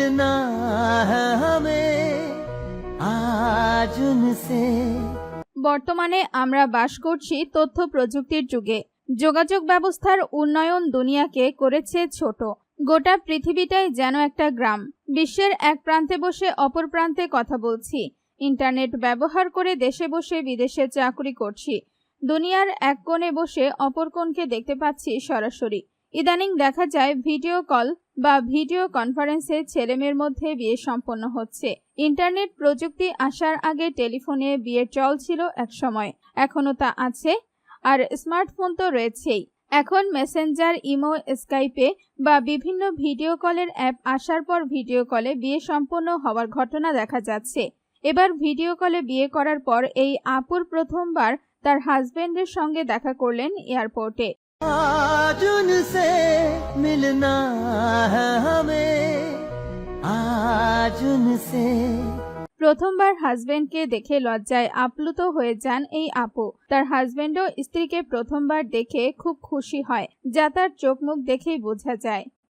मिलना है हमें आज उनसे বর্তমানে আমরা বাস করছি তথ্য প্রযুক্তির যুগে যোগাযোগ ব্যবস্থার উন্নয়ন দুনিয়াকে করেছে ছোট গোটা পৃথিবীটাই যেন একটা গ্রাম বিশ্বের এক প্রান্তে বসে অপর প্রান্তে কথা বলছি ইন্টারনেট ব্যবহার করে দেশে বসে বিদেশে চাকরি করছি দুনিয়ার এক কোণে বসে অপর কোণকে দেখতে পাচ্ছি সরাসরি ইদানিং দেখা যায় ভিডিও কল বা ভিডিও কনফারেন্সে ছেলেমেয়ের মধ্যে বিয়ে সম্পন্ন হচ্ছে। ইন্টারনেট প্রযুক্তি আসার আগে টেলিফোনে বিয়ের চল ছিল একসময় এখনও তা আছে আর স্মার্টফোন তো রয়েছেই। এখন মেসেঞ্জার, ইমো, স্কাইপে বা বিভিন্ন ভিডিও কলের অ্যাপ আসার পর ভিডিও কলে বিয়ে সম্পন্ন হওয়ার ঘটনা দেখা যাচ্ছে। এবার ভিডিও কলে বিয়ে করার পর এই আপুর প্রথমবার তার হাজবেন্ডের সঙ্গে দেখা করলেন এয়ারপোর্টে। आज उनसे मिलना है हमें आज उनसे প্রথমবার হাজবেন্ডকে দেখে লজ্জায় আপ্লুত হয়ে যান এই আপু তার হাজবেন্ডও স্ত্রীকে প্রথমবার দেখে খুব খুশি হয় যা তার চোখ মুখ দেখেই বোঝা যায়